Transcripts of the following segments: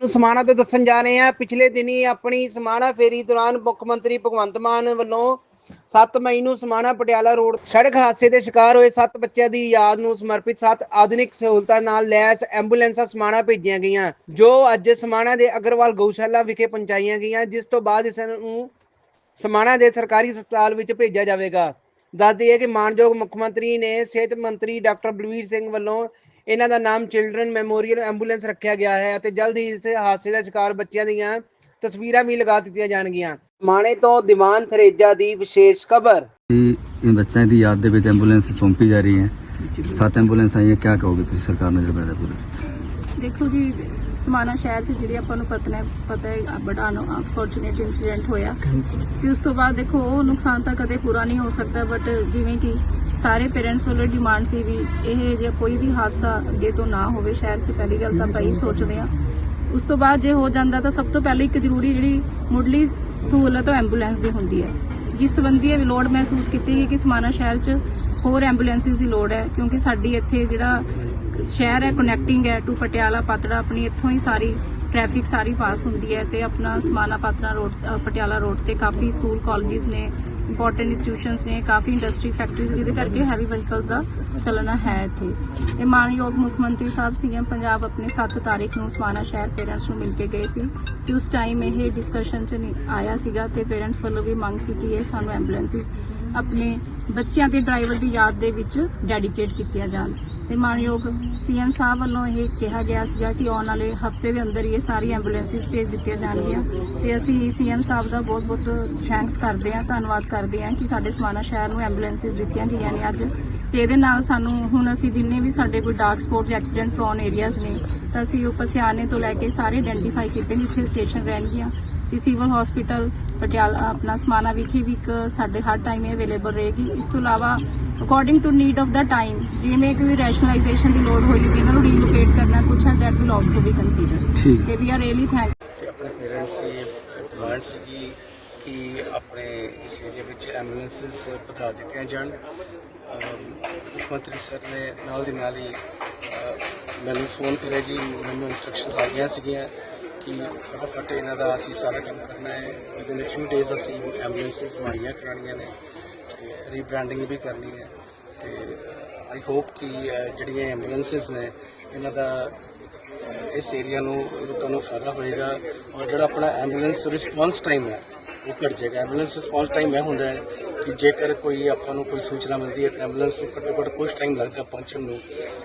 ਨੂੰ ਸਮਾਣਾ ਤੋਂ ਦੱਸਣ ਜਾ ਰਹੇ ਹਾਂ। ਪਿਛਲੇ ਦਿਨੀ ਆਪਣੀ ਸਮਾਣਾ ਫੇਰੀ ਦੌਰਾਨ ਮੁੱਖ ਮੰਤਰੀ ਭਗਵੰਤ ਮਾਨ ਵੱਲੋਂ 7 ਮਈ ਨੂੰ ਸਮਾਣਾ ਪਟਿਆਲਾ ਰੋਡ ਸੜਕ ਹਾਦਸੇ ਦੇ ਸ਼ਿਕਾਰ ਹੋਏ 7 ਬੱਚਿਆਂ ਦੀ ਯਾਦ ਨੂੰ ਸਮਰਪਿਤ 7 ਆਧੁਨਿਕ ਸਹੂਲਤਾਂ ਨਾਲ ਲੈਸ ਐਂਬੂਲੈਂਸਾਂ ਸਮਾਣਾ ਭੇਜੀਆਂ ਗਈਆਂ, ਜੋ ਅੱਜ ਸਮਾਣਾ ਦੇ ਅਗਰਵਾਲ ਗਊਸ਼ਾਲਾ ਵਿਖੇ ਪਹੁੰਚਾਈਆਂ ਗਈਆਂ, ਜਿਸ ਤੋਂ ਬਾਅਦ ਇਸ ਨੂੰ ਸਮਾਣਾ ਦੇ ਸਰਕਾਰੀ ਹਸਪਤਾਲ ਵਿੱਚ ਭੇਜਿਆ ਜਾਵੇਗਾ। ਦੱਸ ਦਈਏ ਕਿ ਮਾਨਯੋਗ ਮੁੱਖ ਮੰਤਰੀ ਨੇ ਸਿਹਤ ਮੰਤਰੀ ਡਾਕਟਰ ਬਲਵੀਰ ਸਿੰਘ ਵੱਲੋਂ ਇਹਨਾਂ ਦਾ ਨਾਮ ਚਿਲਡਰਨ ਮੈਮੋਰੀਅਲ ਐਂਬੂਲੈਂਸ ਰੱਖਿਆ ਗਿਆ ਹੈ ਅਤੇ ਜਲਦ ਹੀ ਇਸ ਹਾਦਸੇ ਦਾ ਸ਼ਿਕਾਰ ਬੱਚਿਆਂ ਦੀਆਂ ਤਸਵੀਰਾਂ ਵੀ ਲਗਾ ਦਿੱਤੀਆਂ ਜਾਣਗੀਆਂ। ਮਾਣੇ ਤੋਂ ਦੀਵਾਨ ਥਰੇਜਾ ਦੀ ਵਿਸ਼ੇਸ਼ ਖਬਰ। ਕਿ ਇਹ ਬੱਚਿਆਂ ਦੀ ਯਾਦ ਦੇ ਵਿੱਚ ਐਂਬੂਲੈਂਸ ਸੌਂਪੀ ਜਾ ਰਹੀ ਹੈ। ਸੱਤ ਐਂਬੂਲੈਂਸ ਆਈਆਂ ਕਿਆ ਕਹੋਗੇ ਤੁਸੀਂ ਸਰਕਾਰ ਨੂੰ ਜਿਹੜਾ ਪੂਰਾ? ਦੇਖੋ ਜੀ ਸਮਾਣਾ ਸ਼ਹਿਰ 'ਚ ਜਿਹੜੀ ਆਪਾਂ ਨੂੰ ਪਤਾ ਹੈ ਪਤਾ ਹੈ ਬੜਾ ਅਨਫੋਰਚੂਨੇਟ ਇਨਸੀਡੈਂਟ ਹੋਇਆ। ਤੇ ਉਸ ਤੋਂ ਬਾਅਦ ਦੇਖੋ ਉਹ ਨੁਕਸਾਨ ਤਾਂ ਕਦੇ ਪੂਰਾ ਨਹੀਂ ਹੋ ਸਕਦਾ ਬਟ ਜਿਵੇਂ ਕਿ ਸਾਰੇ ਪੇਰੈਂਟਸ ਵੱਲੋਂ ਡਿਮਾਂਡ ਸੀ ਵੀ ਇਹ ਜੇ ਕੋਈ ਵੀ ਹਾਦਸਾ ਅੱਗੇ ਤੋਂ ਨਾ ਹੋਵੇ, ਸ਼ਹਿਰ 'ਚ ਪਹਿਲੀ ਗੱਲ ਤਾਂ ਆਪਾਂ ਇਹੀ ਸੋਚਦੇ ਆ ਉਸ ਤੋਂ ਬਾਅਦ ਜੇ ਹੋ ਜਾਂਦਾ ਤਾਂ ਸਭ ਤੋਂ ਪਹਿਲਾਂ ਇੱਕ ਜ਼ਰੂਰੀ ਜਿਹੜੀ ਮੁੱਢਲੀ ਸਹੂਲਤ ਉਹ ਐਂਬੂਲੈਂਸ ਦੀ ਹੁੰਦੀ ਹੈ। ਜਿਸ ਸੰਬੰਧੀ ਇਹ ਲੋੜ ਮਹਿਸੂਸ ਕੀਤੀ ਗਈ ਕਿ ਸਮਾਨਾ ਸ਼ਹਿਰ 'ਚ ਹੋਰ ਐਂਬੂਲੈਂਸਿਸ ਦੀ ਲੋੜ ਹੈ, ਕਿਉਂਕਿ ਸਾਡੀ ਇੱਥੇ ਜਿਹੜਾ ਸ਼ਹਿਰ ਹੈ ਕਨੈਕਟਿੰਗ ਹੈ ਟੂ ਪਟਿਆਲਾ ਪਾਤੜਾ, ਆਪਣੀ ਇੱਥੋਂ ਹੀ ਸਾਰੀ ਟ੍ਰੈਫਿਕ ਸਾਰੀ ਪਾਸ ਹੁੰਦੀ ਹੈ ਤੇ ਆਪਣਾ ਸਮਾਨਾ ਪਾਤੜਾ ਰੋਡ ਪਟਿਆਲਾ ਰੋਡ ਤੇ ਕਾਫੀ ਸਕੂਲ ਕਾਲਜਿਸ ਨੇ ਇੰਪੋਰਟੈਂਟ ਇੰਸਟੀਟਿਊਸ਼ਨਸ ਨੇ, ਕਾਫੀ ਇੰਡਸਟਰੀ ਫੈਕਟਰੀਜ਼ ਜਿਹਦੇ ਕਰਕੇ ਹੈਵੀ ਵਹੀਕਲਸ ਦਾ ਚੱਲਣਾ ਹੈ ਇੱਥੇ। ਇਹ ਮਾਨਯੋਗ ਮੁੱਖ ਮੰਤਰੀ ਸਾਹਿਬ ਸੀਐਮ ਪੰਜਾਬ ਆਪਣੇ 7 ਤਾਰੀਖ ਨੂੰ ਸਮਾਨਾ ਸ਼ਹਿਰ ਪੇਰੈਂਟਸ ਨੂੰ ਮਿਲ ਕੇ ਗਏ ਸੀ ਤੇ ਉਸ ਟਾਈਮ ਇਹ ਡਿਸਕਸ਼ਨ ਚ ਨਹੀਂ ਆਇਆ ਸੀਗਾ ਤੇ ਪੇਰੈਂਟਸ ਵੱਲੋਂ ਵੀ ਮੰਗ ਸੀ ਕਿ ਇਹ ਸਾਨੂੰ ਐਂਬੂਲੈਂਸਿਸ ਆਪਣੇ ਬੱਚਿਆਂ ਦੇ ਡਰਾਈਵਰ ਦੀ ਯਾਦ ਦੇ ਵਿੱਚ ਡੈਡੀਕੇਟ ਕੀਤੀਆਂ ਜਾਣ। ਤੇ ਮਾਨਯੋਗ ਸੀਐਮ ਸਾਹਿਬ ਵੱਲੋਂ ਇਹ ਕਿਹਾ ਗਿਆ ਸੀਗਾ ਕਿ ਆਉਣ ਵਾਲੇ ਹਫ਼ਤੇ ਦੇ ਅੰਦਰ ਹੀ ਇਹ ਸਾਰੀ ਐਂਬੂਲੈਂਸਿਸ ਭੇਜ ਦਿੱਤੀਆਂ ਜਾਣਗੀਆਂ। ਤੇ ਅਸੀਂ ਸੀਐਮ ਸਾਹਿਬ ਦਾ ਬਹੁਤ-ਬਹੁਤ ਥੈਂਕਸ ਕਰਦੇ ਹਾਂ, ਧੰਨਵਾਦ ਕਰਦੇ ਹਾਂ ਕਿ ਸਾਡੇ ਸਮਾਣਾ ਸ਼ਹਿਰ ਨੂੰ ਐਂਬੂਲੈਂਸਿਸ ਦਿੱਤੀਆਂ ਗਈਆਂ ਨੇ ਅੱਜ। ਤੇ ਇਹਦੇ ਨਾਲ ਸਾਨੂੰ ਹੁਣ ਅਸੀਂ ਜਿੰਨੇ ਵੀ ਸਾਡੇ ਕੋਈ ਡਾਰਕ ਸਪੌਟ ਜਾਂ ਐਕਸੀਡੈਂਟ ਪ੍ਰੋਨ ਏਰੀਆਜ਼ ਨੇ, ਤਾਂ ਅਸੀਂ ਉਹ ਉਪਸਿਆਨੇ ਤੋਂ ਲੈ ਕੇ ਸਾਰੇ ਆਇਡੈਂਟੀਫਾਈ ਕੀਤੇ ਨੇ ਜਿੱਥੇ ਸਟੇਸ਼ਨ ਰਹਿਣਗੀਆਂ। ਤੇ ਸਿਵਲ ਹਸਪੀਟਲ ਪਟਿਆਲਾ ਆਪਣਾ ਸਮਾਣਾ ਵਿਖੇ ਵੀ ਇੱਕ ਸਾਡੇ ਹਰ ਟਾਈਮ ਇਹ ਅਵੇਲੇਬਲ ਰਹੇਗੀ। ਇਸ ਤੋਂ ਇਲਾਵਾ ਅਕੋਰਡਿੰਗ ਟੂ ਨੀਡ ਆਫ ਦਾ ਟਾਈਮ ਜਿਵੇਂ ਕੋਈ ਰੈਸ਼ਨਲਾਈਜੇਸ਼ਨ ਦੀ ਲੋੜ ਹੋਏਗੀ ਇਹਨਾਂ ਨੂੰ ਰੀਲੋਕੇਟ ਕਰਨਾ ਕੁਛ ਹੈ that will also be considered ਠੀਕ। ਤੇ ਵੀ ਆਰ ਰੀਅਲੀ ਥੈਂਕ ਆਪਣੇ ਪੇਰੈਂਟਸ ਦੀ ਡਿਮਾਂਡ ਸੀਗੀ ਕਿ ਆਪਣੇ ਇਸ ਏਰੀਆ ਵਿੱਚ ਐਂਬੂਲੈਂਸਸ ਪਹੁੰਚਾ ਦਿੱਤੀਆਂ ਜਾਣ। ਅਮ ਮੁੱਖ ਮੰਤਰੀ ਸਰ ਨੇ ਨਾਲ ਦੀ ਨਾਲ ਹੀ ਮੈਨੂੰ ਫੋਨ ਕਰਿਆ ਜੀ ਮੈਨੂੰ ਇਨਸਟਰਕਸ਼ਨਸ ਆ ਗਈਆਂ ਸੀਗੀਆਂ। ਕਿ ਫਟਾਫਟ ਇਹਨਾਂ ਦਾ ਅਸੀਂ ਸਾਰਾ ਕੰਮ ਕਰਨਾ ਹੈ। ਵਿਦਿਨ ਅ ਫਿਊ ਡੇਜ਼ ਅਸੀਂ ਐਂਬੂਲੈਂਸਸ ਮੁਹੱਈਆ ਕਰਾਉਣੀਆਂ ਨੇ ਤੇ ਰੀਬ੍ਰਾਂਡਿੰਗ ਵੀ ਕਰਨੀ ਹੈ। ਤੇ ਆਈ ਹੋਪ ਕਿ ਜਿਹੜੀਆਂ ਐਂਬੂਲੈਂਸਸ ਨੇ, ਇਹਨਾਂ ਦਾ ਇਸ ਏਰੀਆ ਨੂੰ ਲੋਕਾਂ ਨੂੰ ਫਾਇਦਾ ਹੋਏਗਾ ਔਰ ਜਿਹੜਾ ਆਪਣਾ ਐਂਬੂਲੈਂਸ ਰਿਸਪੌਂਸ ਟਾਈਮ ਹੈ, ਉਹ ਘਟ ਜਾਏਗਾ। ਐਂਬੂਲੈਂਸ ਰਿਸਪੌਂਸ ਟਾਈਮ ਇਹ ਹੁੰਦਾ ਹੈ ਕਿ ਜੇਕਰ ਕੋਈ ਆਪਾਂ ਨੂੰ ਕੋਈ ਸੂਚਨਾ ਮਿਲਦੀ ਹੈ ਤਾਂ ਐਂਬੂਲੈਂਸ ਨੂੰ ਘੱਟੋ ਘੱਟ ਕੁਝ ਟਾਈਮ ਲੱਗਦਾ ਪਹੁੰਚਣ ਨੂੰ।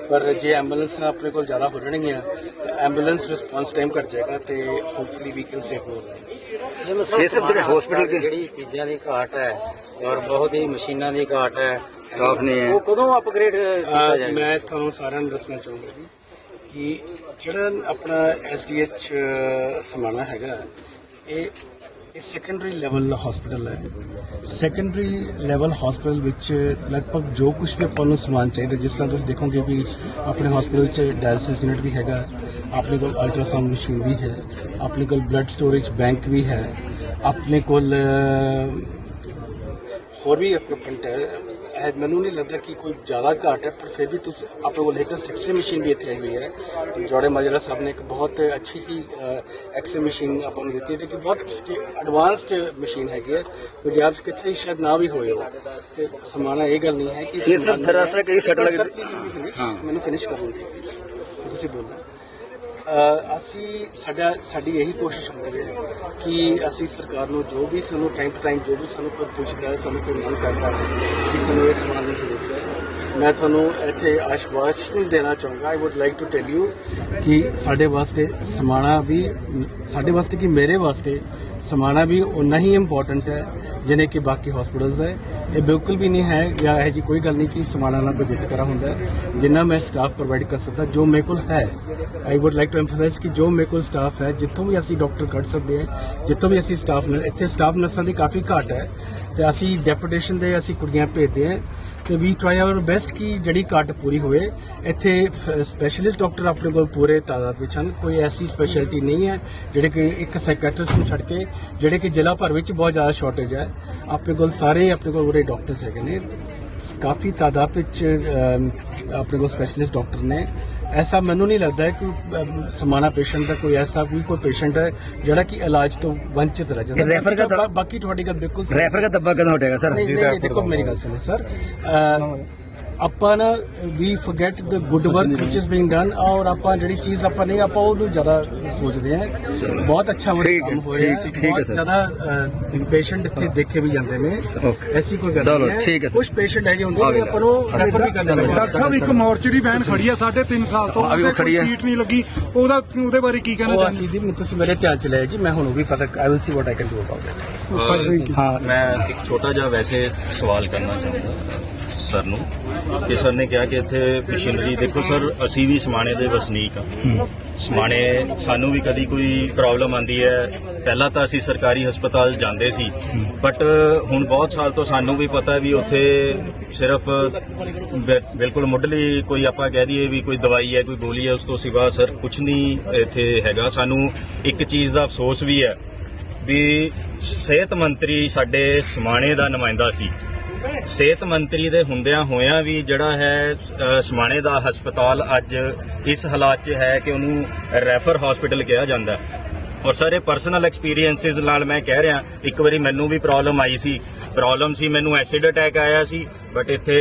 ਪਰ ਜੇ ਐਂਬੂਲੈਂਸਾਂ ਆਪਣੇ ਕੋਲ ਜ਼ਿਆਦਾ ਹੋ ਜਾਣਗੀਆਂ ਐਂਬੂਲੈਂਸ ਰਿਸਪੌਂਸ ਟਾਈਮ ਘਟ ਜਾਏਗਾ ਤੇ ਹੋਪਫੁਲੀ ਵੀ ਕੈਨ ਸੇਵ ਹੋਰ ਲਾਈਵਸ ਸਿਹਤ ਜਿਹੜੇ hospital ਦੇ- ਜਿਹੜੀ ਚੀਜ਼ਾਂ ਦੀ ਘਾਟ ਹੈ ਔਰ ਬਹੁਤ ਹੀ ਮਸ਼ੀਨਾਂ ਦੀ ਘਾਟ ਹੈ ਸਟਾਫ ਨੇ ਉਹ ਕਦੋਂ ਅਪਗ੍ਰੇਡ ਕੀਤਾ ਅਹ ਜਾਏਗਾ? ਮੈਂ ਤੁਹਾਨੂੰ ਸਾਰਿਆਂ ਨੂੰ ਦੱਸਣਾ ਚਾਹੂੰਗਾ ਜੀ ਕਿ ਜਿਹੜਾ ਆਪਣਾ ਐਸਡੀਐਚ ਸਮਾਣਾ ਹੈਗਾ ਇਹ ਇਹ ਸੈਕੰਡਰੀ ਲੈਵਲ ਹਸਪੀਟਲ ਹੈ। ਸੈਕੰਡਰੀ ਲੈਵਲ ਹਸਪੀਟਲ ਵਿੱਚ ਲਗਭਗ ਜੋ ਕੁਝ ਵੀ ਆਪਾਂ ਨੂੰ ਸਮਾਨ ਚਾਹੀਦਾ ਜਿਸ ਤਰ੍ਹਾਂ ਤੁਸੀਂ ਦੇਖੋਗੇ ਵੀ ਆਪਣੇ ਹਸਪੀਟਲ 'ਚ ਡਾਇਲਿਸਿਸ ਯੂਨਿਟ ਵੀ ਹੈਗਾ ਆਪਣੇ ਕੋਲ ਅਲਟਰਾਸਾਊਂਡ ਮਸ਼ੀਨ ਵੀ ਹੈ ਆਪਣੇ ਕੋਲ ਬਲੱਡ ਸਟੋਰੇਜ ਬੈਂਕ ਵੀ ਹੈ ਆਪਣੇ ਕੋਲ ਅਹ, ਹੋਰ ਵੀ ਇਕਵਿਪਮੈਂਟ ਹੈ ਇਹ ਮੈਨੂੰ ਨਹੀਂ ਲੱਗਦਾ ਕਿ ਕੋਈ ਜ਼ਿਆਦਾ ਘਾਟ ਹੈ ਪਰ ਫਿਰ ਵੀ ਤੁਸੀਂ ਆਪਣੇ ਕੋਲ ਲੇਟੈਸਟ ਐਕਸਰੇ ਮਸ਼ੀਨ ਵੀ ਇੱਥੇ ਆਈ ਹੋਈ ਹੈ ਤੇ ਜੋੜੇ ਮਾਜਰਾ ਸਾਹਿਬ ਨੇ ਇੱਕ ਬਹੁਤ ਅੱਛੀ ਹੀ ਐਕਸਰੇ ਮਸ਼ੀਨ ਆਪਾਂ ਨੂੰ ਦਿੱਤੀ ਹੈ ਕਿ ਬਹੁਤ ਐਡਵਾਂਸਡ ਮਸ਼ੀਨ ਹੈਗੀ ਹੈ ਪੰਜਾਬ 'ਚ ਕਿਤੇ ਸ਼ਾਇਦ ਨਾ ਵੀ ਹੋਏ ਹੋ ਤੇ ਸਮਾਨਾ ਇਹ ਗੱਲ ਨਹੀਂ ਹੈ ਕਿ ਸਿਰਫ ਸਮਾਣਾ- ਥਰਾਸਰਾ ਕਈ ਸੱਟ ਲੱਗ- Sir, please let me finish. ਹਾਂ। ਮੈਨੂੰ ਫਿਨਿਸ਼ ਕਰਨ ਦਿਓ ਤੁਸੀਂ ਬੋਲੋ ਅਹ ਅਸੀਂ ਸਾਡਾ ਸਾਡੀ ਇਹੀ ਕੋਸ਼ਿਸ਼ ਹੁੰਦੀ ਹੈ ਕਿ ਅਸੀਂ ਸਰਕਾਰ ਨੂੰ ਜੋ ਵੀ ਸਾਨੂੰ ਟਾਈਮ ਟੂ ਟਾਈਮ ਜੋ ਵੀ ਸਾਨੂੰ ਕੋਈ ਪੁੱਛਦਾ ਸਾਨੂੰ ਕੋਈ ਮੰਗ ਕਰਦਾ ਕਿ ਸਾਨੂੰ ਇਸ ਸਮਾਨ ਦੀ ਜ਼ਰੂਰਤ ਹੈ। ਮੈਂ ਤੁਹਾਨੂੰ ਇੱਥੇ ਆਸ਼ਵਾਸਨ ਦੇਣਾ ਚਾਹੁੰਦਾ I would like to tell you ਕਿ ਸਾਡੇ ਵਾਸਤੇ ਸਮਾਣਾ ਵੀ, ਸਾਡੇ ਵਾਸਤੇ ਕਿ ਮੇਰੇ ਵਾਸਤੇ ਸਮਾਣਾ ਵੀ ਉਨਾ ਹੀ ਇੰਪੋਰਟੈਂਟ ਹੈ ਜਿਵੇਂ ਕਿ ਬਾਕੀ ਹਸਪੀਟਲਸ ਹੈ। ਇਹ ਬਿਲਕੁਲ ਵੀ ਨਹੀਂ ਹੈ ਜਾਂ ਇਹ ਜੀ ਕੋਈ ਗੱਲ ਨਹੀਂ ਕਿ ਸਮਾਣਾ ਨਾਲ ਕੋਈ ਵਿਤਕਰਾ ਹੁੰਦਾ ਜਿੰਨਾ ਮੈਂ ਸਟਾਫ ਪ੍ਰੋਵਾਈਡ ਕਰ ਸਕਦਾ, ਜੋ ਮੇਰੇ ਕੋਲ ਹੈ I would like to emphasize ਕਿ ਜੋ ਮੇਰੇ ਕੋਲ ਸਟਾਫ ਹੈ, ਜਿੱਥੋਂ ਵੀ ਅਸੀਂ ਡਾਕਟਰ ਕੱਢ ਸਕਦੇ ਹਾਂ, ਜਿੱਥੋਂ ਵੀ ਅਸੀਂ ਸਟਾਫ ਇੱਥੇ ਸਟਾਫ ਨਰਸਾਂ ਦੀ ਕਾਫੀ ਘਾਟ ਹੈ। ਤੇ ਅਸੀਂ ਡੈਪੂਟੇਸ਼ਨ ਦੇ ਅਸੀਂ ਕੁੜੀਆਂ ਭੇਜਦੇ ਹਾਂ। ਤੇ ਵੀ ਟਰਾਈ ਆਵਰ ਬੈਸਟ ਕਿ ਜਿਹੜੀ ਘਾਟ ਪੂਰੀ ਹੋਵੇ। ਇੱਥੇ ਸਪੈਸ਼ਲਿਸਟ ਡਾਕਟਰ ਆਪਣੇ ਕੋਲ ਪੂਰੇ ਤਾਦਾਦ ਵਿੱਚ ਹਨ। ਕੋਈ ਐਸੀ ਸਪੈਸ਼ਲਿਟੀ ਨਹੀਂ ਹੈ ਜਿਹੜੇ ਕਿ ਇੱਕ ਸਾਈਕੈਟ੍ਰਿਸਟ ਨੂੰ ਛੱਡ ਕੇ, ਜਿਹੜੇ ਕਿ ਜ਼ਿਲ੍ਹਾ ਭਰ ਵਿੱਚ ਬਹੁਤ ਜ਼ਿਆਦਾ ਸ਼ਾਰਟੇਜ ਹੈ। ਆਪਣੇ ਕੋਲ ਸਾਰੇ ਆਪਣੇ ਕੋਲ ਪੂਰੇ ਡਾਕਟਰਸ ਹੈਗੇ ਨੇ। ਕਾਫੀ ਤਾਦਾਦ ਵਿੱਚ ਆਪਣੇ ਕੋਲ ਸਪੈਸ਼ਲਿਸਟ ਡਾਕਟਰ ਨੇ। ਐਸਾ ਮੈਨੂੰ ਨਹੀਂ ਲੱਗਦਾ ਹੈ ਕਿ ਸਮਾਨਾ ਪੇਸ਼ੈਂਟ ਦਾ ਕੋਈ ਐਸਾ ਕੋਈ ਕੋਈ ਪੇਸ਼ੈਂਟ ਹੈ ਜਿਹੜਾ ਕਿ ਇਲਾਜ ਤੋਂ ਵੰਚਿਤ ਰਹਿ ਜਾਂਦਾ। ਰੈਫਰ ਦਾ ਬਾਕੀ ਤੁਹਾਡੀ ਗੱਲ ਬਿਲਕੁਲ ਰੈਫਰ ਦਾ ਦੱਬਾ ਕਦੋਂ ਹਟੇਗਾ ਸਰ। ਨਹੀਂ ਦੇਖੋ ਮੇਰੀ ਗੱਲ ਸੁਣੋ ਸਰ। ਆਪਾਂ ਨਾ ਵੀ forget the good work which is being done ਔਰ ਆਪਾਂ ਜਿਹੜੀ ਚੀਜ਼ ਆਪਾਂ ਨਹੀਂ ਆਪਾਂ ਉਹਨੂੰ ਜ਼ਿਆਦਾ ਸੋਚਦੇ ਹਾਂ। ਬਹੁਤ ਅੱਛਾ ਠੀਕ ਹੈ, ਕੰਮ ਹੋ ਰਿਹਾ ਠੀਕ- ਠੀਕ ਹੈ ਬਹੁਤ ਸਰ। ਜ਼ਿਆਦਾ ਪੇਸ਼ੈਂਟ ਇੱਥੇ ਦੇਖੇ ਵੀ ਜਾਂਦੇ ਨੇ। Okay. ਐਸੀ ਕੋਈ ਗੱਲ ਚਲੋ, ਨਹੀਂ ਹੈ। ਠੀਕ ਹੈ ਸਰ। ਕੁਝ ਪੇਸ਼ੈਂਟ ਹੈ ਜਿਹੇ ਹੁੰਦੇ ਨੇ ਆਪਾਂ ਨੂੰ ਰੈਫਰ ਵੀ ਕਰਨਾ ਚਲੋ। ਡਾਕਟਰ ਸਾਹਿਬ ਇੱਕ ਮੋਰਚਰੀ ਵੈਨ ਖੜੀ ਆ ਸਾਢੇ ਤਿੰਨ ਸਾਲ ਤੋਂ ਆ ਵੀ ਉਹ ਉਹਦੇ ਖੜੀ ਕੋਈ ਆ। ਸੀਟ ਨਹੀਂ ਲੱਗੀ। ਉਹਦਾ ਉਹਦੇ ਬਾਰੇ ਕੀ ਕਹਿਣਾ ਉਹ ਚਾਹੁੰਦੇ? ਅਸੀਂ ਦੀ ਤੁਸੀਂ ਮੇਰੇ ਧਿਆਨ ਚ ਲਿਆ ਜੀ ਮੈਂ ਹੁਣ ਉਹ ਵੀ ਪਤਾ I will see what I can do about it हाँ ਮੈਂ ਇੱਕ ਛੋਟਾ ਜਿਹਾ ਵੈਸੇ ਸਵਾਲ ਕਰਨਾ ਚਾਹੁੰਦਾ। ਸਰ ਨੂੰ ਕਿ ਸਰ ਨੇ ਕਿਹਾ ਕਿ ਇੱਥੇ ਮਸ਼ੀਨਰੀ ਦੇਖੋ ਸਰ ਅਸੀਂ ਵੀ ਸਮਾਣੇ ਦੇ ਵਸਨੀਕ ਆ ਸਮਾਣੇ ਸਾਨੂੰ ਵੀ ਕਦੀ ਕੋਈ ਪ੍ਰੋਬਲਮ ਆਂਦੀ ਹੈ। ਪਹਿਲਾਂ ਤਾਂ ਅਸੀਂ ਸਰਕਾਰੀ ਹਸਪਤਾਲ ਜਾਂਦੇ ਸੀ। ਬਟ ਹੁਣ ਬਹੁਤ ਸਾਲ ਤੋਂ ਸਾਨੂੰ ਵੀ ਪਤਾ ਵੀ ਉੱਥੇ ਸਿਰਫ ਬਿਲਕੁਲ ਮੁੱਢਲੀ ਕੋਈ ਆਪਾਂ ਕਹਿ ਦਈਏ ਵੀ ਕੋਈ ਦਵਾਈ ਹੈ ਕੋਈ ਗੋਲੀ ਹੈ ਉਸ ਤੋਂ ਸਿਵਾ ਸਰ ਕੁਝ ਨਹੀਂ ਇੱਥੇ ਹੈਗਾ। ਸਾਨੂੰ ਇੱਕ ਚੀਜ਼ ਦਾ ਅਫਸੋਸ ਵੀ ਹੈ ਵੀ ਸਿਹਤ ਮੰਤਰੀ ਸਾਡੇ ਸਮਾਣੇ ਦਾ ਨੁਮਾਇੰਦਾ ਸੀ। ਸਿਹਤ ਮੰਤਰੀ ਦੇ ਹੁੰਦਿਆਂ ਹੋਇਆਂ ਵੀ ਜਿਹੜਾ ਹੈ ਸਮਾਣੇ ਦਾ ਹਸਪਤਾਲ ਅੱਜ ਇਸ ਹਾਲਾਤ 'ਚ ਹੈ ਕਿ ਉਹਨੂੰ ਰੈਫਰ ਹਸਪੀਟਲ ਕਿਹਾ ਜਾਂਦਾ ਔਰ ਸਾਰੇ ਪਰਸਨਲ ਐਕਸਪੀਰੀਐਂਸਿਸ ਨਾਲ ਮੈਂ ਕਹਿ ਰਿਹਾ, ਇੱਕ ਵਾਰੀ ਮੈਨੂੰ ਵੀ ਪ੍ਰੋਬਲਮ ਆਈ ਸੀ। ਪ੍ਰੋਬਲਮ ਸੀ, ਮੈਨੂੰ ਐਸਿਡ ਅਟੈਕ ਆਇਆ ਸੀ ਬਟ ਇੱਥੇ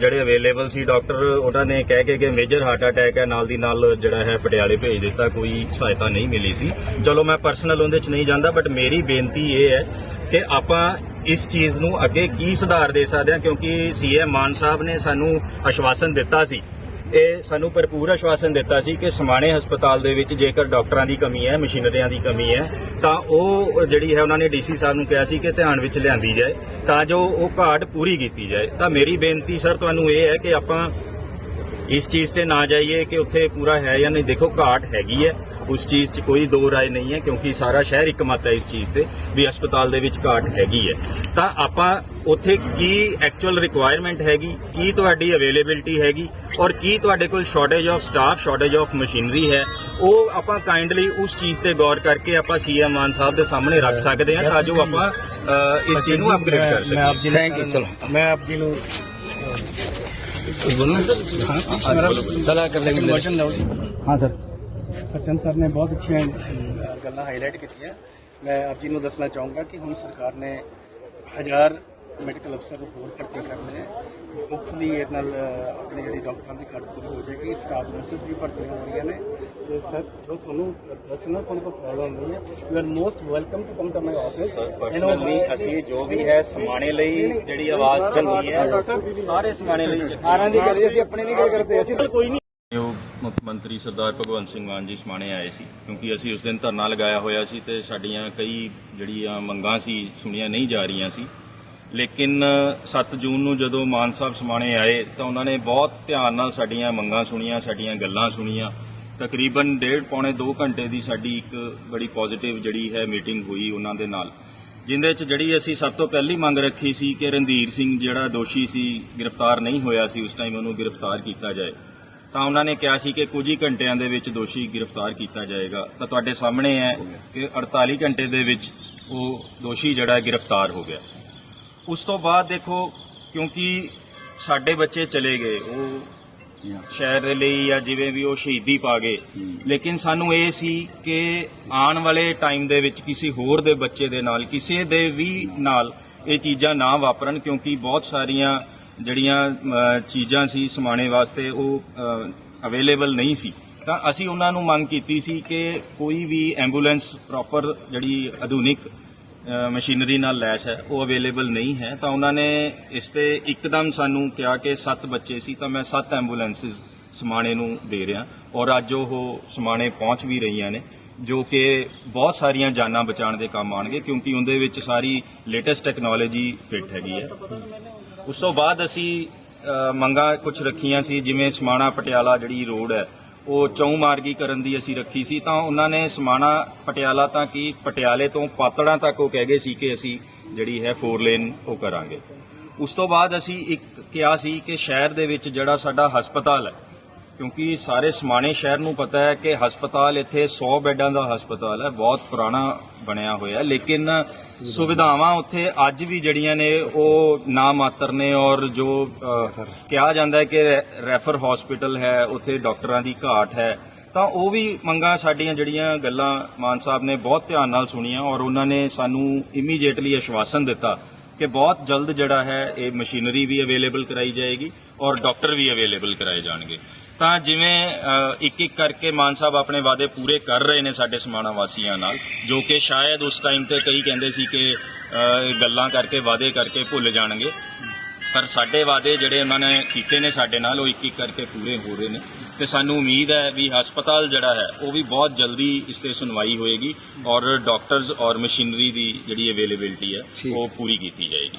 ਜਿਹੜੇ ਅਵੇਲੇਬਲ ਸੀ ਡਾਕਟਰ ਉਹਨਾਂ ਨੇ ਕਹਿ ਕੇ ਕਿ ਮੇਜਰ ਹਾਰਟ ਅਟੈਕ ਹੈ, ਨਾਲ ਦੀ ਨਾਲ ਜਿਹੜਾ ਹੈ ਪਟਿਆਲੇ ਭੇਜ ਦਿੱਤਾ, ਕੋਈ ਸਹਾਇਤਾ ਨਹੀਂ ਮਿਲੀ ਸੀ। ਚਲੋ, ਮੈਂ ਪਰਸਨਲ ਉਹਦੇ 'ਚ ਨਹੀਂ ਜਾਂਦਾ ਬਟ ਮੇਰੀ ਬੇਨਤੀ ਇਹ ਹੈ ਕਿ ਆਪਾਂ ਇਸ ਚੀਜ਼ ਨੂੰ ਅੱਗੇ ਕੀ ਸੁਧਾਰ ਦੇ ਸਕਦੇ ਹਾਂ, ਕਿਉਂਕਿ ਸੀਐਮ ਮਾਨ ਸਾਹਿਬ ਨੇ ਸਾਨੂੰ ਆਸ਼ਵਾਸਨ ਦਿੱਤਾ ਸੀ। ਇਹ ਸਾਨੂੰ ਭਰਪੂਰ ਆਸ਼ਵਾਸਨ ਦਿੱਤਾ ਸੀ ਕਿ ਸਮਾਣੇ ਹਸਪਤਾਲ ਦੇ ਵਿੱਚ ਜੇਕਰ ਡਾਕਟਰਾਂ ਦੀ ਕਮੀ ਹੈ, ਮਸ਼ੀਨਰੀਆਂ ਦੀ ਕਮੀ ਹੈ, ਤਾਂ ਉਹ ਜਿਹੜੀ ਹੈ ਉਹਨਾਂ ਨੇ ਡੀਸੀ ਸਾਹਿਬ ਨੂੰ ਕਿਹਾ ਸੀ ਕਿ ਧਿਆਨ ਵਿੱਚ ਲਿਆਂਦੀ ਜਾਏ, ਤਾਂ ਜੋ ਉਹ ਘਾਟ ਪੂਰੀ ਕੀਤੀ ਜਾਏ। ਤਾਂ ਮੇਰੀ ਬੇਨਤੀ ਸਰ, ਤੁਹਾਨੂੰ ਇਹ ਹੈ ਕਿ ਆਪਾਂ ਇਸ ਚੀਜ਼ ਤੇ ਨਾ ਜਾਈਏ ਕਿ ਉੱਥੇ ਪੂਰਾ ਹੈ ਜਾਂ ਨਹੀਂ ਦੇਖੋ ਘਾਟ ਹੈਗੀ ਹੈ। ਉਸ ਚੀਜ਼ 'ਚ ਕੋਈ ਦੋ ਰਾਏ ਨਹੀਂ ਹੈ ਕਿਉਂਕਿ ਸਾਰਾ ਸ਼ਹਿਰ ਇੱਕ ਮਤ ਹੈ ਇਸ ਚੀਜ਼ ਤੇ ਵੀ ਹਸਪਤਾਲ ਦੇ ਵਿੱਚ ਘਾਟ ਹੈਗੀ ਹੈ। ਤਾਂ ਆਪਾਂ ਉੱਥੇ ਕੀ ਐਕਚੁਅਲ ਰਿਕੁਆਇਰਮੈਂਟ ਹੈਗੀ ਕੀ ਤੁਹਾਡੀ ਅਵੇਲੇਬਿਲਟੀ ਹੈਗੀ ਔਰ ਕੀ ਤੁਹਾਡੇ ਕੋਲ shortage of staff shortage of machinery ਹੈ ਉਹ ਆਪਾਂ ਕਾਈਂਡਲੀ ਉਸ ਚੀਜ਼ ਤੇ ਗੌਰ ਕਰਕੇ ਆਪਾਂ ਸੀਐਮ ਮਾਨ ਸਾਹਿਬ ਦੇ ਸਾਹਮਣੇ ਰੱਖ ਸਕਦੇ ਹਾਂ ਤਾਂ ਜੋ ਆਪਾਂ ਇਸ ਚੀਜ਼ ਨੂੰ ਅਪਗ੍ਰੇਡ ਕਰ ਮੈਂ ਆਪ ਸਕੀਏ। ਜੀ ਨੂੰ Thank you, ਚਲੋ। ਮੈਂ ਆਪ ਜੀ ਨੂੰ चला कर लेंगे हाँ सर सचिन सर ने बहुत अच्छी गल् हाईलाइट की मैं आप जी को दसना चाहूँगा कि हम सरकार ने हज़ार ਮੈਡੀਕਲ ਅਫਸਰ ਹੋਰ ਭਰਤੀ ਕਰਨੇ ਮੁੱਖਲੀ ਇਹ ਨਾਲ ਆਪਣੀ ਜਿਹੜੀ ਡਾਕਟਰਾਂ ਦੀ ਘਾਟ ਪੂਰੀ ਹੋ ਜਾਏਗੀ ਸਟਾਫ ਨਰਸਿਸ ਵੀ ਭਰਤੀਆਂ ਹੋ ਰਹੀਆਂ ਨੇ। ਤੇ ਸਰ ਜੋ ਤੁਹਾਨੂੰ ਦੱਸਣਾ ਤੁਹਾਨੂੰ ਕੋਈ ਪ੍ਰੋਬਲਮ ਨਹੀਂ ਹੈ you are most welcome to come to my office personally ਅਸੀਂ ਜੋ ਵੀ ਹੈ ਸਮਾਣੇ ਲਈ ਜਿਹੜੀ ਆਵਾਜ਼ ਚੱਲਦੀ ਹੈ ਸਾਰੇ ਸਮਾਣੇ ਲਈ ਸਾਰਿਆਂ ਦੀ ਕਰੀ ਅਸੀਂ ਆਪਣੇ ਨਹੀਂ ਗੱਲ ਕਰਦੇ ਅਸੀਂ ਕੋਈ ਨਹੀਂ। ਜੋ ਮੁੱਖ ਮੰਤਰੀ ਸਰਦਾਰ ਭਗਵੰਤ ਸਿੰਘ ਮਾਨ ਜੀ ਸਮਾਣੇ ਆਏ ਸੀ ਕਿਉਂਕਿ ਅਸੀਂ ਉਸ ਦਿਨ ਧਰਨਾ ਲਗਾਇਆ ਹੋਇਆ ਸੀ ਤੇ ਸਾਡੀਆਂ ਕਈ ਜਿਹੜੀਆਂ ਮੰਗਾਂ ਸੀ ਸੁਣੀਆਂ ਨਹੀਂ ਜਾ ਰਹੀਆਂ ਸੀ। ਲੇਕਿਨ 7 ਜੂਨ ਨੂੰ ਜਦੋਂ ਮਾਨ ਸਾਹਿਬ ਸਮਾਣੇ ਆਏ, ਤਾਂ ਉਹਨਾਂ ਨੇ ਬਹੁਤ ਧਿਆਨ ਨਾਲ ਸਾਡੀਆਂ ਮੰਗਾਂ ਸੁਣੀਆਂ, ਸਾਡੀਆਂ ਗੱਲਾਂ ਸੁਣੀਆਂ। ਤਕਰੀਬਨ ਡੇਢ ਪੌਣੇ 2 ਘੰਟੇ ਦੀ ਸਾਡੀ ਇੱਕ ਬੜੀ ਪੋਜ਼ਿਟਿਵ ਜਿਹੜੀ ਹੈ ਮੀਟਿੰਗ ਹੋਈ ਉਹਨਾਂ ਦੇ ਨਾਲ। ਜਿੰਦੇ ਵਿੱਚ ਜਿਹੜੀ ਅਸੀਂ ਸਭ ਤੋਂ ਪਹਿਲੀ ਮੰਗ ਰੱਖੀ ਸੀ ਕਿ ਰਣਧੀਰ ਸਿੰਘ ਜਿਹੜਾ ਦੋਸ਼ੀ ਸੀ, ਗ੍ਰਿਫਤਾਰ ਨਹੀਂ ਹੋਇਆ ਸੀ, ਉਸ ਟਾਈਮ ਉਹਨੂੰ ਗ੍ਰਿਫਤਾਰ ਕੀਤਾ ਜਾਏ। ਤਾਂ ਉਹਨਾਂ ਨੇ ਕਿਹਾ ਸੀ ਕਿ ਕੁਝ ਹੀ ਘੰਟਿਆਂ ਦੇ ਵਿੱਚ ਦੋਸ਼ੀ ਗ੍ਰਿਫਤਾਰ ਕੀਤਾ ਜਾਏਗਾ। ਤਾਂ ਤੁਹਾਡੇ ਸਾਹਮਣੇ ਹੈ ਕਿ 48 ਘੰਟੇ ਦੇ ਵਿੱਚ ਉਹ ਦੋਸ਼ੀ ਜਿਹੜਾ ਗ੍ਰਿਫਤਾਰ ਹੋ ਗਿਆ। ਉਸ ਤੋਂ ਬਾਅਦ ਦੇਖੋ ਕਿਉਂਕਿ ਸਾਡੇ ਬੱਚੇ ਚਲੇ ਗਏ ਉਹ ਸ਼ਹਿਰ ਦੇ ਲਈ ਜਾਂ ਜਿਵੇਂ ਵੀ ਉਹ ਸ਼ਹੀਦੀ ਪਾ ਗਏ। ਲੇਕਿਨ ਸਾਨੂੰ ਇਹ ਸੀ ਕਿ ਆਉਣ ਵਾਲੇ ਟਾਈਮ ਦੇ ਵਿੱਚ ਕਿਸੇ ਹੋਰ ਦੇ ਬੱਚੇ ਦੇ ਨਾਲ ਕਿਸੇ ਦੇ ਵੀ ਨਾਲ ਇਹ ਚੀਜ਼ਾਂ ਨਾ ਵਾਪਰਨ ਕਿਉਂਕਿ ਬਹੁਤ ਸਾਰੀਆਂ ਜਿਹੜੀਆਂ ਚੀਜ਼ਾਂ ਸੀ ਸਮਾਣੇ ਵਾਸਤੇ ਉਹ ਅਵੇਲੇਬਲ ਨਹੀਂ ਸੀ। ਤਾਂ ਅਸੀਂ ਉਹਨਾਂ ਨੂੰ ਮੰਗ ਕੀਤੀ ਸੀ ਕਿ ਕੋਈ ਵੀ ਐਂਬੂਲੈਂਸ ਪ੍ਰੋਪਰ ਜਿਹੜੀ ਆਧੁਨਿਕ ਮਸ਼ੀਨਰੀ ਨਾਲ ਲੈਸ ਹੈ ਉਹ ਅਵੇਲੇਬਲ ਨਹੀਂ ਹੈ। ਤਾਂ ਉਹਨਾਂ ਨੇ ਇਸ ਤੇ ਇੱਕਦਮ ਸਾਨੂੰ ਕਿਹਾ ਕਿ 7 ਬੱਚੇ ਸੀ ਤਾਂ ਮੈਂ 7 ਐਂਬੂਲੈਂਸਸ ਸਮਾਣੇ ਨੂੰ ਦੇ ਰਿਹਾ। ਔਰ ਅੱਜ ਉਹ ਸਮਾਣੇ ਪਹੁੰਚ ਵੀ ਰਹੀਆਂ ਨੇ ਜੋ ਕਿ ਬਹੁਤ ਸਾਰੀਆਂ ਜਾਨਾਂ ਬਚਾਉਣ ਦੇ ਕੰਮ ਆਣਗੇ ਕਿਉਂਕਿ ਉਹਦੇ ਵਿੱਚ ਸਾਰੀ ਲੇਟੈਸਟ ਟੈਕਨੋਲੋਜੀ ਫਿੱਟ ਹੈਗੀ ਹੈ। ਉਸ ਤੋਂ ਬਾਅਦ ਅਸੀਂ ਅ, ਮੰਗਾਂ ਕੁਝ ਰੱਖੀਆਂ ਸੀ ਜਿਵੇਂ ਸਮਾਣਾ ਪਟਿਆਲਾ ਜਿਹੜੀ ਰੋਡ ਹੈ ਉਹ ਚੌਂ ਮਾਰਗੀ ਕਰਨ ਦੀ ਅਸੀਂ ਰੱਖੀ ਸੀ, ਤਾਂ ਉਹਨਾਂ ਨੇ ਸਮਾਣਾ ਪਟਿਆਲਾ ਤਾਂ ਕੀ ਪਟਿਆਲੇ ਤੋਂ ਪਾਤੜਾਂ ਤੱਕ ਉਹ ਕਹਿ ਗਏ ਸੀ ਕਿ ਅਸੀਂ ਜਿਹੜੀ ਹੈ 4 ਲੇਨ ਉਹ ਕਰਾਂਗੇ। ਉਸ ਤੋਂ ਬਾਅਦ ਅਸੀਂ ਇੱਕ ਕਿਹਾ ਸੀ ਕਿ ਸ਼ਹਿਰ ਦੇ ਵਿੱਚ ਜਿਹੜਾ ਸਾਡਾ ਹਸਪਤਾਲ ਹੈ ਕਿਉਂਕਿ ਸਾਰੇ ਸਮਾਣੇ ਸ਼ਹਿਰ ਨੂੰ ਪਤਾ ਹੈ ਕਿ ਹਸਪਤਾਲ ਇੱਥੇ 100 ਬੈੱਡਾਂ ਦਾ ਹਸਪਤਾਲ ਹੈ, ਬਹੁਤ ਪੁਰਾਣਾ ਬਣਿਆ ਹੋਇਆ ਲੇਕਿਨ ਸੁਵਿਧਾਵਾਂ ਉੱਥੇ ਅੱਜ ਵੀ ਜਿਹੜੀਆਂ ਨੇ, ਉਹ ਨਾ ਮਾਤਰ ਨੇ ਔਰ ਜੋ ਕਿਹਾ ਜਾਂਦਾ ਹੈ ਕਿ ਰੈ- ਰੈਫਰ ਹਸਪੀਟਲ ਹੈ, ਉੱਥੇ ਡਾਕਟਰਾਂ ਦੀ ਘਾਟ ਹੈ। ਤਾਂ ਉਹ ਵੀ ਮੰਗਾਂ ਸਾਡੀਆਂ ਜਿਹੜੀਆਂ ਗੱਲਾਂ ਮਾਨ ਸਾਹਿਬ ਨੇ ਬਹੁਤ ਧਿਆਨ ਨਾਲ ਸੁਣੀਆਂ ਔਰ ਉਹਨਾਂ ਨੇ ਸਾਨੂੰ ਇਮੀਡੀਏਟਲੀ ਆਸ਼ਵਾਸਨ ਦਿੱਤਾ। ਕਿ ਬਹੁਤ ਜਲਦ ਜਿਹੜਾ ਹੈ ਇਹ ਮਸ਼ੀਨਰੀ ਵੀ ਅਵੇਲੇਬਲ ਕਰਾਈ ਜਾਏਗੀ ਔਰ ਡਾਕਟਰ ਵੀ ਅਵੇਲੇਬਲ ਕਰਾਏ ਜਾਣਗੇ। ਤਾਂ ਜਿਵੇਂ ਇੱਕ ਇੱਕ ਕਰਕੇ ਮਾਨ ਸਾਹਿਬ ਆਪਣੇ ਵਾਅਦੇ ਪੂਰੇ ਕਰ ਰਹੇ ਨੇ ਸਾਡੇ ਸਮਾਣਾ ਵਾਸੀਆਂ ਨਾਲ, ਜੋ ਕਿ ਸ਼ਾਇਦ ਉਸ ਟਾਈਮ ਤੇ ਕਈ ਕਹਿੰਦੇ ਸੀ ਕਿ ਗੱਲਾਂ ਕਰਕੇ, ਵਾਅਦੇ ਕਰਕੇ ਭੁੱਲ ਜਾਣਗੇ। ਪਰ ਸਾਡੇ ਵਾਅਦੇ ਜਿਹੜੇ ਉਹਨਾਂ ਨੇ ਕੀਤੇ ਨੇ ਸਾਡੇ ਨਾਲ ਉਹ ਇੱਕ ਇੱਕ ਕਰਕੇ ਪੂਰੇ ਹੋ ਰਹੇ ਨੇ। ਤੇ ਸਾਨੂੰ ਉਮੀਦ ਹੈ ਵੀ ਹਸਪਤਾਲ ਜਿਹੜਾ ਹੈ ਉਹ ਵੀ ਬਹੁਤ ਜਲਦੀ ਇਸ ਤੇ ਸੁਣਵਾਈ ਹੋਏਗੀ ਔਰ ਡਾਕਟਰਸ ਔਰ ਮਸ਼ੀਨਰੀ ਦੀ ਜਿਹੜੀ ਅਵੇਲੇਬਿਲਟੀ ਹੈ ਉਹ ਪੂਰੀ ਕੀਤੀ ਜਾਏਗੀ।